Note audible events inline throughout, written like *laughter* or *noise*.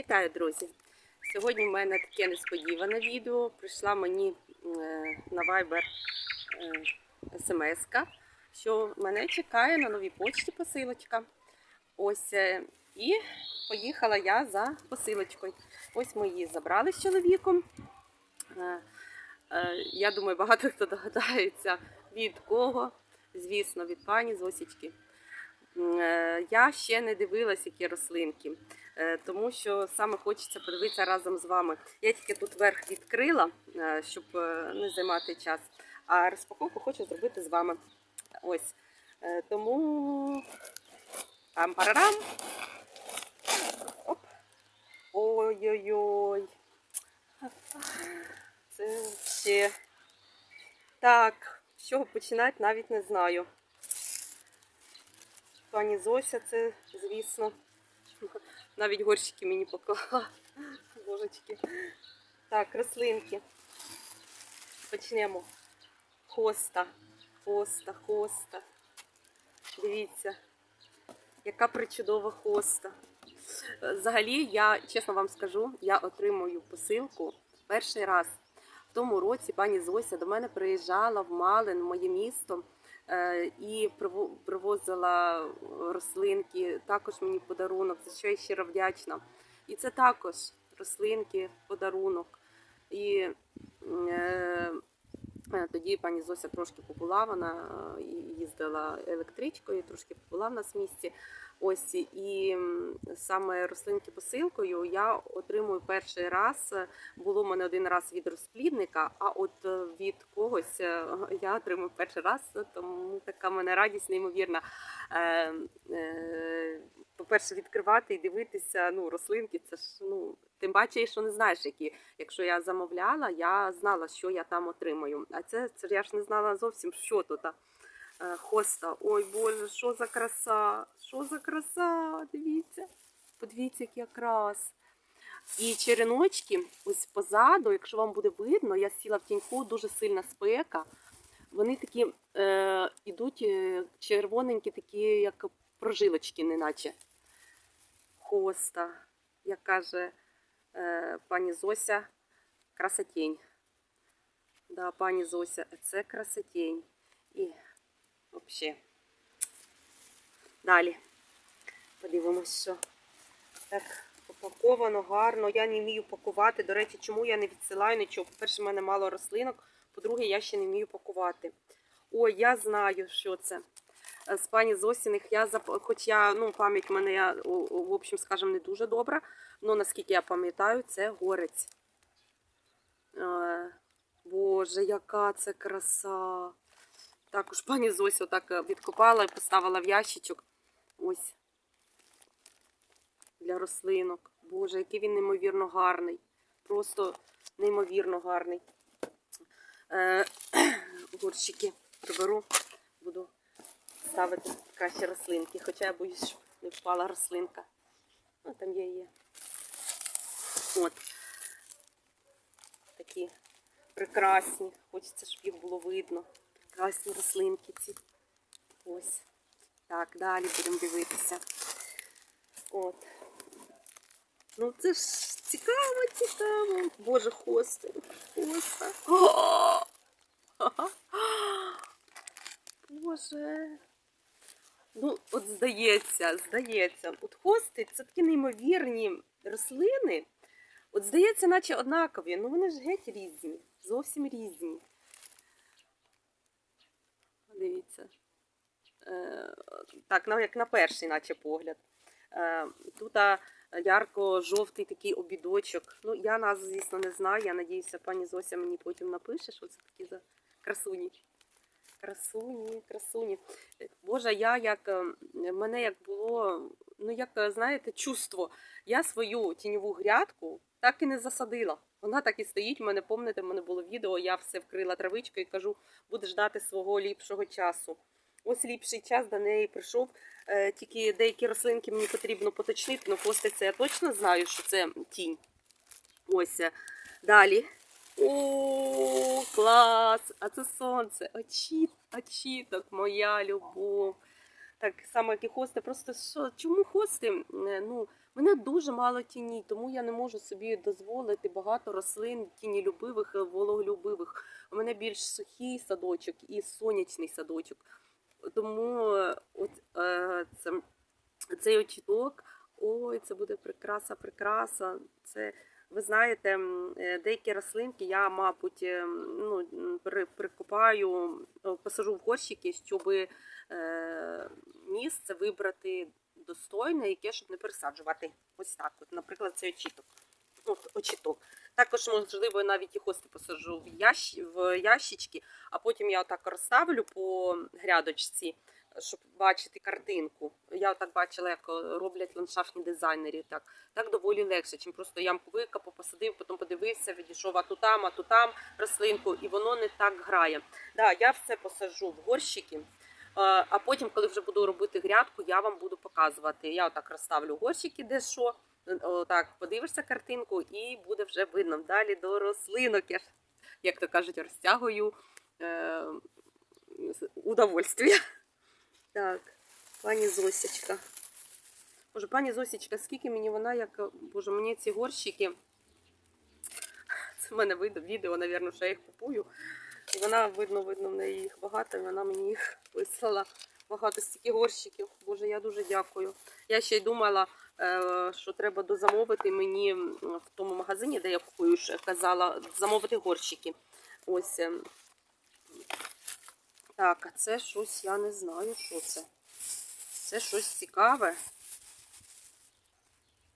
Вітаю, друзі! Сьогодні в мене таке несподіване відео. Прийшла мені е, на Viber смс, що мене чекає на новій почті посилочка. Ось е, і поїхала я за посилочкою. Ось ми її забрали з чоловіком. Е, Я думаю, багато хто *laughs* догадається від кого. Звісно, від пані Зосічки. Е, Я ще не дивилась, які рослинки, е, тому що саме хочеться подивитися разом з вами. Я тільки тут верх відкрила, е, щоб е, не займати час. А розпаковку хочу зробити з вами. Ось. Е, Тому там парарам. Оп. Ой-ой-ой. Це ще. Так, з чого починати, навіть не знаю. Пані Зося, це, звісно, навіть горщики мені поклала. Божечки. Так, рослинки. Почнемо. Хоста, хоста, хоста. Дивіться, яка причудова хоста. Взагалі, я чесно вам скажу, я отримую посилку перший раз. В тому році пані Зося до мене приїжджала в Малин, в моє місто, і привозила рослинки. Також мені подарунок, за що я щиро вдячна. І це також рослинки, подарунок. І е, Е, Тоді пані Зося трошки побула, вона е, їздила електричкою, трошки побула в нас в місті. Ось і саме рослинки посилкою я отримую перший раз. Було в мене один раз від розплідника, а от е, від когось е, я отримую перший раз, тому така мене радість неймовірна. Е, е, По-перше, відкривати і дивитися ну, рослинки, це ж ну, тим паче, що не знаєш, які. Якщо я замовляла, я знала, що я там отримаю. А це, це я ж не знала зовсім, що тут. Е, Хоста. Ой Боже, що за краса! Що за краса? Дивіться. Подивіться, як якраз. І череночки, ось позаду, якщо вам буде видно, я сіла в тіньку, дуже сильна спека. Вони такі е, ідуть е, червоненькі, такі, як прожилочки, неначе. Хоста, як каже е, пані Зося, красотень. Да, пані Зося, це красотень. І взагалі. Далі. Подивимось, що так упаковано гарно. Я не вмію пакувати. До речі, чому я не відсилаю нічого? По-перше, в мене мало рослинок. По-друге, я ще не вмію пакувати. Ой, я знаю, що це. З пані Зосіних я хоч я, ну, пам'ять в мене, я, в общем, скажем, не дуже добра. Ну, наскільки я пам'ятаю, це горець. Боже, яка це краса. Також пані Зося так е, відкопала і поставила в ящичок. Ось. Для рослинок. Боже, який він неймовірно гарний. Просто неймовірно гарний. Е, *clears throat* горщики приберу, буду ставити краще рослинки. Хоча я боюсь, щоб не впала рослинка. Ну, там є є. От. Такі прекрасні. Хочеться, щоб їх було видно. Прекрасні рослинки ці. Ось. Так, далі будемо дивитися. От. Ну це ж цікаво, цікаво. Боже, хости. Хоста. Боже. Ну, от здається, здається, от хости це такі неймовірні рослини. От здається, наче однакові, ну вони ж геть різні, зовсім різні. Дивіться. Е, так, ну, як на перший, наче погляд. Е, тут ярко-жовтий такий обідочок. Ну, я нас, звісно, не знаю. Я надіюся, пані Зося мені потім напише, що це такі за красуні. Красуні, красуні. Е, Боже, я як е, мене як було, ну як знаєте, чувство. Я свою тіньову грядку так і не засадила. Вона так і стоїть. У мене помните, в мене було відео, я все вкрила травичкою і кажу, буду ждати свого ліпшого часу. Ось ліпший час до неї прийшов. Е, Тільки деякі рослинки мені потрібно поточнити, ну хвости це я точно знаю, що це тінь. Ось. е. Далі. О, клас! А це сонце. Очіт, очіток, моя любов. Так само, як і хости. Просто що, чому хости? Е, Ну, мене дуже мало тіні, тому я не можу собі дозволити багато рослин тінілюбивих, е, вологолюбивих. У мене більш сухий садочок і сонячний садочок. Тому е, от, е, це, цей очіток, ой, це буде прикраса, прикраса. Це, ви знаєте, е, деякі рослинки я, мабуть, ну, прикопаю, посажу в горщики, щоб місце вибрати достойне, яке щоб не пересаджувати. Ось так. От, наприклад, цей очіток. От, очіток. Також, можливо, навіть і хости посаджу в, ящ... в ящички, а потім я отак розставлю по грядочці, щоб бачити картинку. Я так бачила, як роблять ландшафтні дизайнери. Так, так доволі легше, чим просто ямку викопав, посадив, потім подивився, відійшов а ту там, а ту там рослинку, і воно не так грає. Да, я все посаджу в горщики. Е, А потім, коли вже буду робити грядку, я вам буду показувати. Я отак розставлю горщики, де що. Отак подивишся картинку, і буде вже видно. Далі до рослинок. Я ж, як то кажуть, розтягую е, удовольствие. Так, пані Зосічка. Боже, пані Зосічка, скільки мені вона, як. Боже, мені ці горщики. Це в мене відео, напевно, що я їх купую. І вона, видно, видно, в неї їх багато, і вона мені їх *laughs* вислала багато стільки горщиків. Боже, я дуже дякую. Я ще й думала, е, що треба дозамовити мені в тому магазині, де я купую, я казала, замовити горщики. Ось. е. Так, а це щось, я не знаю, що це. Це щось цікаве.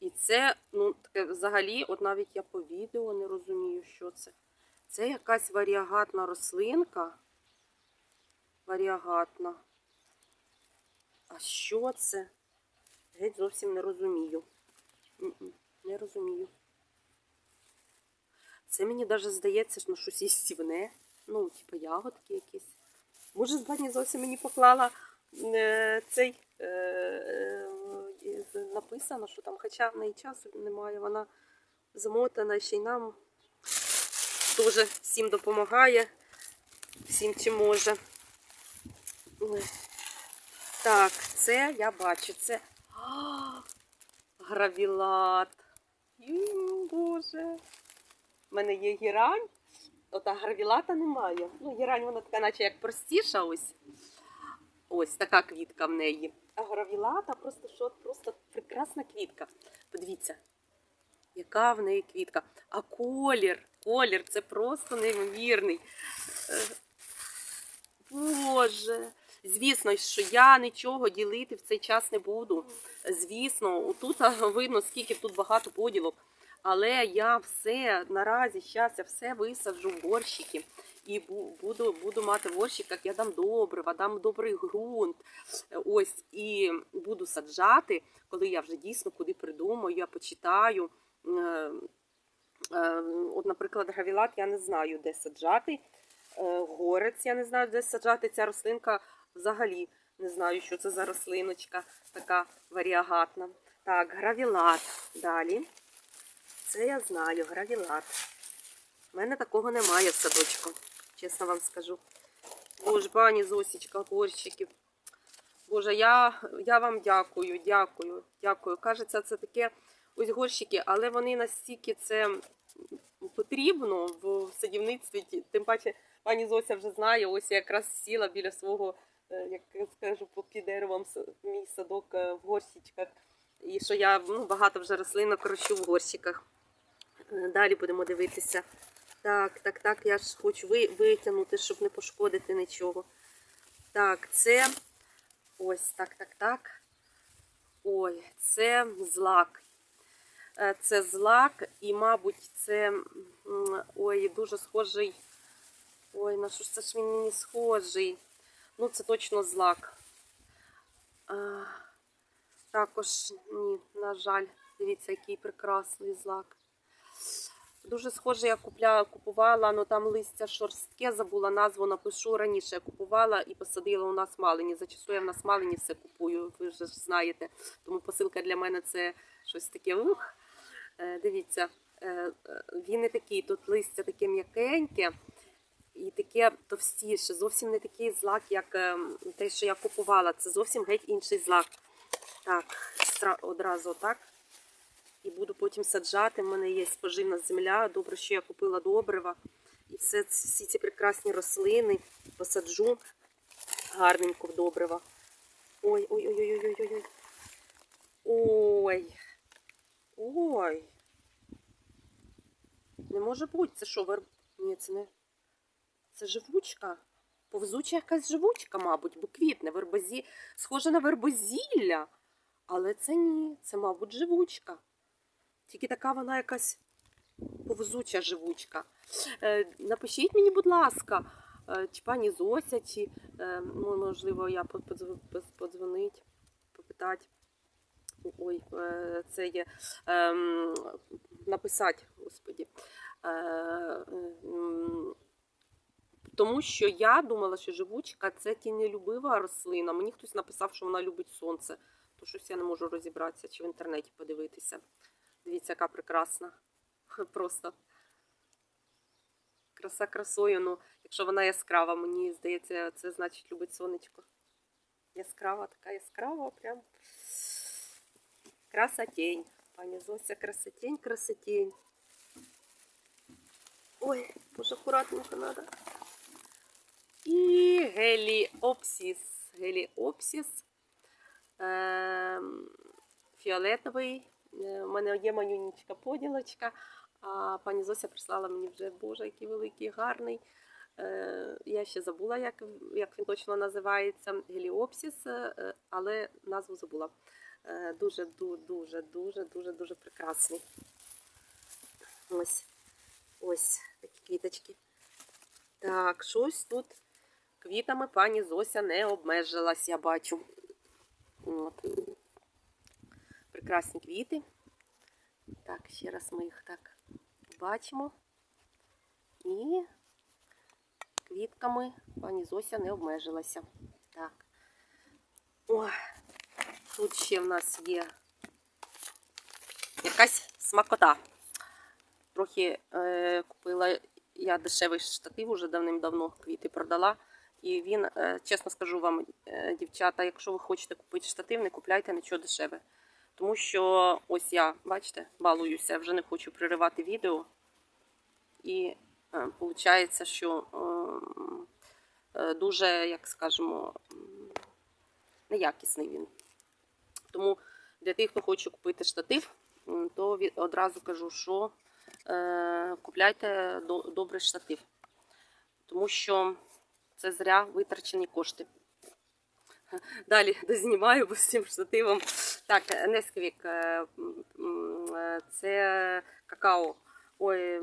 І це, ну, таке взагалі, от навіть я по відео не розумію, що це. Це якась варіагатна рослинка. Варіагатна. А що це? Геть зовсім не розумію. Не розумію. Це мені навіть здається, що щось їстівне. Ну, типу ягодки якісь. Може, з зовсім мені поклала е, цей е, е, написано, що там, хоча в неї часу немає, вона замотана ще й нам теж всім допомагає, всім чим може. Так, це я бачу, це гравілат. Ю, Боже. У мене є гірань. Ота гравілата немає. Ну, гірань вона така, наче як простіша ось. Ось така квітка в неї. А гравілата просто що, просто прекрасна квітка. Подивіться, яка в неї квітка. А колір, колір це просто неймовірний. Е, Боже. Звісно, що я нічого ділити в цей час не буду. Звісно, тут видно, скільки тут багато поділок. Але я все наразі зараз я все висаджу в горщики. І буду, буду мати в горщиках, я дам добрива, дам добрий ґрунт. Ось і буду саджати, коли я вже дійсно куди придумаю, я почитаю. Е, е, От, наприклад, гравілат я не знаю, де саджати. Е, Горець я не знаю, де саджати. Ця рослинка взагалі не знаю, що це за рослиночка така варіагатна. Так, гравілат. Далі. Це я знаю, гравілат. У мене такого немає в садочку, чесно вам скажу. Боже, пані Зосічка, горщиків. Боже, я, я вам дякую, дякую, дякую. Кажеться, це таке ось горщики, але вони настільки це потрібно в садівництві. Тим паче, пані Зося вже знає, ось я якраз сіла біля свого, е, як скажу, під деревом мій садок е, в горщичках. І що я ну, багато вже рослинок рощу в горщиках. Е, Далі будемо дивитися. Так, так, так, я ж хочу витягнути, щоб не пошкодити нічого. Так, це ось так, так, так. Ой, це злак. Е, Це злак, і, мабуть, це ой, дуже схожий. Ой, на що ж це ж він мені схожий? Ну, це точно злак. А, також ні, на жаль, дивіться, який прекрасний злак. Дуже схоже, я купля, купувала, ну там листя шорстке, забула назву, напишу раніше. Я купувала і посадила у нас малині. Зачастую я в нас малині все купую, ви ж знаєте. Тому посилка для мене це щось таке. Ух. Е, дивіться, е, е, він не такий, тут листя таке м'якеньке і таке товстіше. Зовсім не такий злак, як те, що я купувала. Це зовсім геть інший злак. Так, одразу так. І буду потім саджати. У мене є споживна земля. Добре, що я купила добрива. І все, всі ці прекрасні рослини посаджу гарненько в добрива. Ой, ой, ой, ой, ой, ой, ой. Ой. Ой. Не може бути. Це що, вер... Ні, це не. Це живучка. Повзуча якась живучка, мабуть, бо квітне вербозі. Схоже на вербозілля. Але це ні, це, мабуть, живучка. Тільки така вона якась повзуча живучка. Е, напишіть мені, будь ласка, е, чи пані Зося, чи е, можливо, я под- подзвонить, попитати. Ой, е, це є ем, написати, господі. Е, тому що я думала, що живучка це тінелюбива рослина. Мені хтось написав, що вона любить сонце. То щось я не можу розібратися чи в інтернеті подивитися. Дивіться, яка прекрасна. *laughs* Просто краса красою. Ну, якщо вона яскрава, мені здається, це значить любить сонечко. Яскрава, така яскрава, прям красотень. Пані Зося, красотень, красотень. Ой, боже, акуратненько треба. І геліопсіс. Геліопсіс. Фіолетовий. Е, У мене є манюнічка поділочка, а пані Зося прислала мені вже, боже, який великий, гарний. Е, Я ще забула, як, як він точно називається. Геліопсіс, е, але назву забула. Е, Дуже, ду- дуже, дуже, дуже, дуже прекрасний. Ось. Ось такі квіточки. Так, щось тут квітами пані Зося не обмежилась, я бачу. От. Прекрасні квіти. Так, ще раз ми їх так бачимо. І квітками пані Зося не обмежилася. Так. О, тут ще в нас є якась смакота. Трохи е, купила я дешевий штатив уже давним-давно квіти продала. І він, е, чесно скажу вам, е, дівчата, якщо ви хочете купити штатив, не купляйте нічого дешеве. Тому що ось я, бачите, балуюся, вже не хочу приривати відео. І виходить, що е, е, дуже, як скажемо, неякісний він. Тому для тих, хто хоче купити штатив, то одразу кажу, що е, купляйте до- добрий штатив. Тому що це зря витрачені кошти. *laughs* Далі дознімаю бо з цим штативом. Так, Несквік, е, е, це какао. Ой,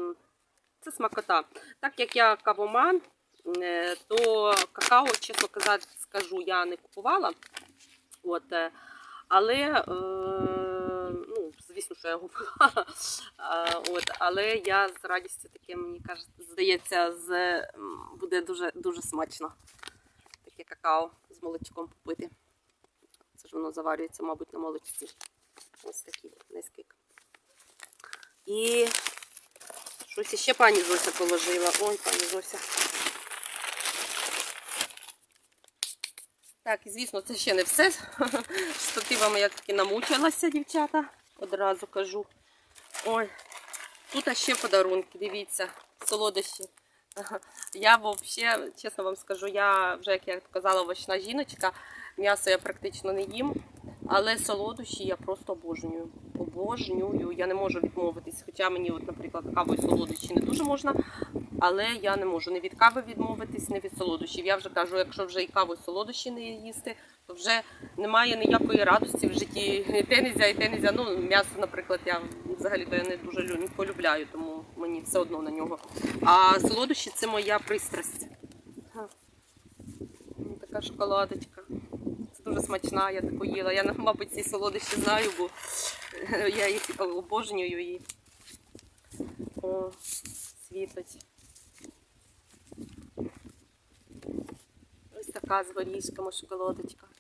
це смакота. Так як я кавоман, е, то какао, чесно казати, скажу, я не купувала. От, але, е, ну, звісно, що я його купила. От, але я з радістю таке, мені каже, здається, з, буде дуже, дуже смачно. Таке какао з молочком попити. Це ж воно заварюється, мабуть, на молочці. Ось такий низькик. І щось іще пані Зося положила. Ой, пані Зося. Так, і звісно, це ще не все. *laughs* Штативами я таки намучилася, дівчата. Одразу кажу. Ой, тут ще подарунки, дивіться, солодощі. *laughs* Я взагалі, чесно вам скажу, я вже, як я казала, овочна жіночка. М'ясо я практично не їм, але солодощі я просто обожнюю. Обожнюю. Я не можу відмовитись. Хоча мені, от, наприклад, каву і солодощі не дуже можна, але я не можу ні від кави відмовитись, ні від солодощів. Я вже кажу, якщо вже і каву і солодощі не їсти, то вже немає ніякої радості в житті. І те нельзя, і те нельзя. Ну, м'ясо, наприклад, я взагалі то я не дуже полюбляю, тому мені все одно на нього. А солодощі це моя пристрасть. Ну, Така шоколадочка. Це дуже смачна, я таку їла. Я, мабуть, ці солодощі знаю, бо я їх обожнюю і О, світить. Ось така з горішками.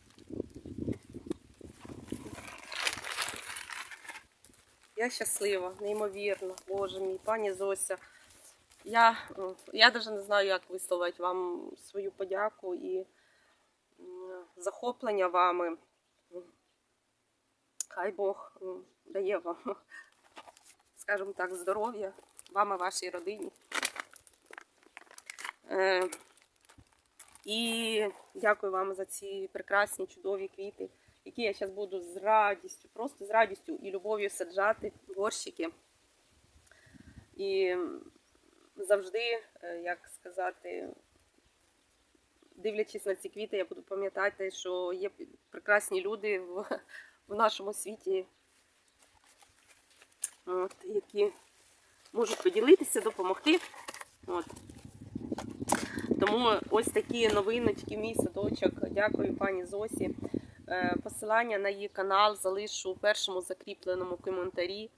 Я щаслива, неймовірно, боже мій, пані Зося. Я, я навіть не знаю, як висловити вам свою подяку і захоплення вами. Хай Бог дає вам скажімо так, здоров'я вам і вашій родині. І дякую вам за ці прекрасні, чудові квіти, які я зараз буду з радістю, просто з радістю і любов'ю саджати горщики. І завжди, е, як сказати, дивлячись на ці квіти, я буду пам'ятати, що є прекрасні люди в, в нашому світі, от, які можуть поділитися, допомогти. От. Тому ось такі новиночки, мій садочок. Дякую пані Зосі. Е, Посилання на її канал залишу у першому закріпленому коментарі.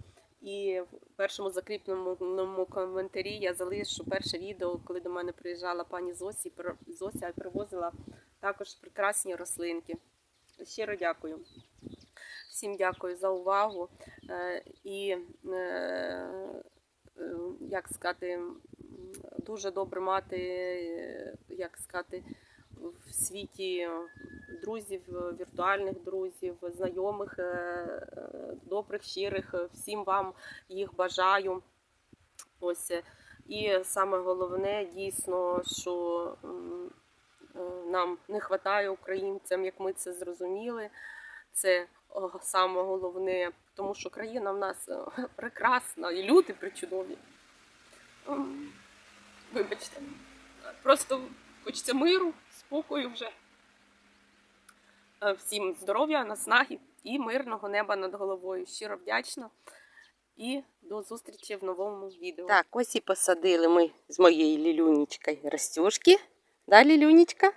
І в першому закріпленому коментарі я залишу перше відео, коли до мене приїжджала пані Зосі, Зося привозила також прекрасні рослинки. Щиро дякую. Всім дякую за увагу. Е, І, е, як сказати, дуже добре мати, е, як сказати, в світі друзів, віртуальних друзів, знайомих, е, е, добрих, щирих. Всім вам їх бажаю. Ось. І саме головне, дійсно, що нам не вистачає українцям, як ми це зрозуміли. Це саме головне, тому що країна в нас прекрасна і люди причудові. Вибачте, просто хочеться миру, спокою вже. Е, Всім здоров'я, наснаги і мирного неба над головою. Щиро вдячна. І до зустрічі в новому відео. Так, ось і посадили ми з моєю лілюнечкою растюшки. Да, лілюнечка?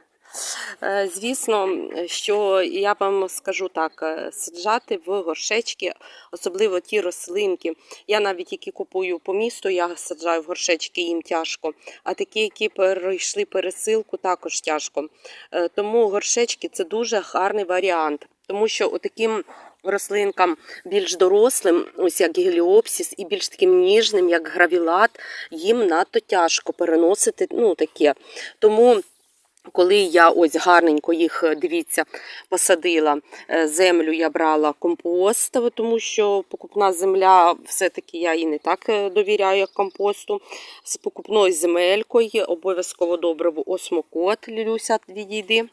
Е, Звісно, що я вам скажу так: е, саджати в горшечки, особливо ті рослинки. Я навіть які купую по місту, я саджаю в горшечки, їм тяжко. А такі, які перейшли пересилку, також тяжко. Е, Тому горшечки це дуже гарний варіант, тому що отаким рослинкам більш дорослим, ось як геліопсіс, і більш таким ніжним, як гравілат, їм надто тяжко переносити ну, таке. Тому. Коли я ось гарненько їх, е, дивіться, посадила е, землю, я брала компост, тому що покупна земля, все-таки я їй не так е, довіряю, як компосту. З покупною земелькою обов'язково добриво осмокот, Люся, відійди.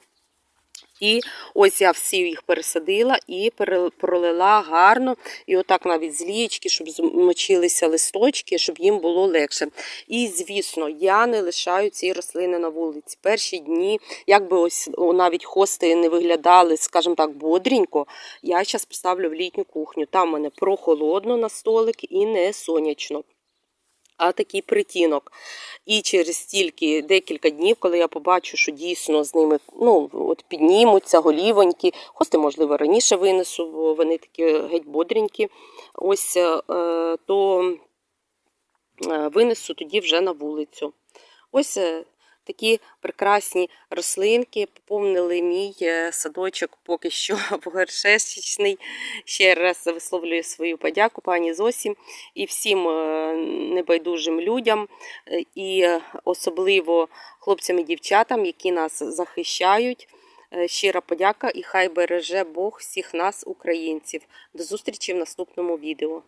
І ось я всі їх пересадила і пролила гарно. І отак навіть з щоб змочилися листочки, щоб їм було легше. І, звісно, я не лишаю ці рослини на вулиці. Перші дні, як би ось навіть хости не виглядали, скажімо так, бодренько, я зараз поставлю в літню кухню. Там мене прохолодно на столик і не сонячно. А такий притінок. І через стільки декілька днів, коли я побачу, що дійсно з ними ну, от піднімуться голівонькі, хости, можливо, раніше винесу, бо вони такі геть бодренькі, ось, е, то е, винесу тоді вже на вулицю. Ось е, такі прекрасні рослинки поповнили мій е, садочок поки що *laughs* горшечний. Ще раз висловлюю свою подяку пані Зосі і всім е, небайдужим людям, е, і особливо хлопцям і дівчатам, які нас захищають. Щира подяка і хай береже Бог всіх нас, українців. До зустрічі в наступному відео.